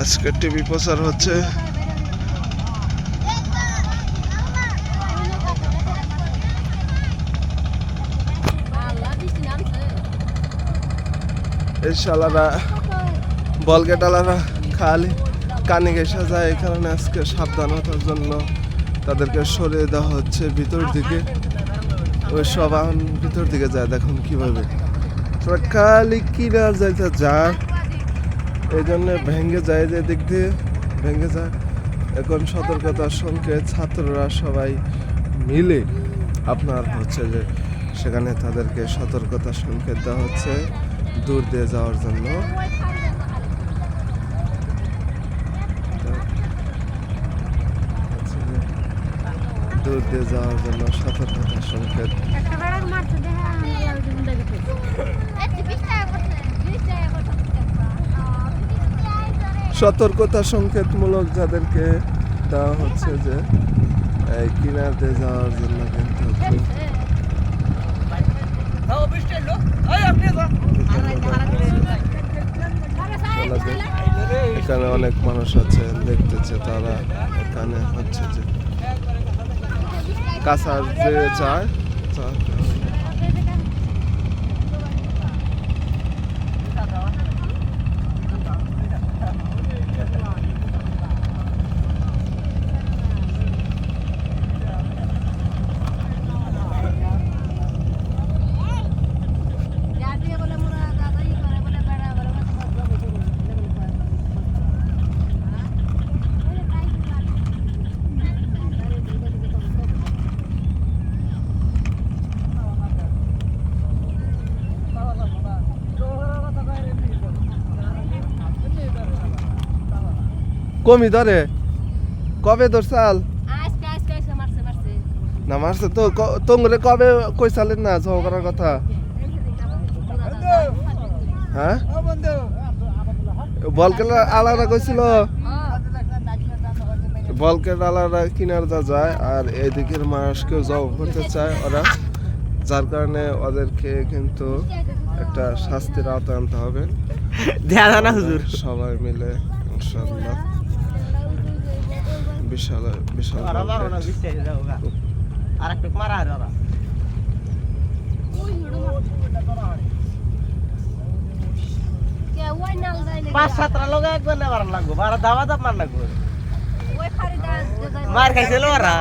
আজকে টিভি প্রচার হচ্ছে। এই শালারা বলগেটালারা খালি কানে ঘেসা যায়, এই কারণে আজকে সাবধানতার জন্য তাদেরকে সরিয়ে দেওয়া হচ্ছে ভিতর দিকে। ওই সব ভিতর দিকে যায়, দেখুন কীভাবে। খালি কিনা যাইতে যায় এই জন্য ভেঙে যায় যে দিক দিয়ে ভেঙে যায়। এখন সতর্কতার সংকেত ছাত্ররা সবাই মিলে আপনার হচ্ছে যে সেখানে তাদেরকে সতর্কতার সংকেত দেওয়া হচ্ছে দূর দিয়ে যাওয়ার জন্য। দূর দিয়ে যাওয়ার জন্য সতর্কতার সংকেত সতর্কতা সংকেতমূলক যাদেরকে দেওয়া হচ্ছে যে, এই কিনারতে যাওয়ার জন্য কিন্তু এখানে অনেক মানুষ আছে, দেখতেছে তারা, এখানে হচ্ছে যে কাছার যে চায় তা- কমি ধরে। কবে মারছে মারছে। না মারছে তো তোমরে কবে কই সালেন না? জমা করার কথা? হ্যাঁ? বল খেলার আলাদা কইছিল। বল খেলার আলাদা কিনার যা যায় আর এদিকের মানুষকেও জব করতে চায় ওরা। যার কারণে ওদেরকে কিন্তু একটা শাস্তির আওতায় আনতে হবে। দেখা যায় না হুজুর। সবাই মিলে ইনশাল্লাহ বিশাল বিশাল। আর একটু মারা আর পাঁচ সাতটা লোক একবার নেবার লাগবো বারো দাবা দাব মার লাগবো। খাইছিল ওরা।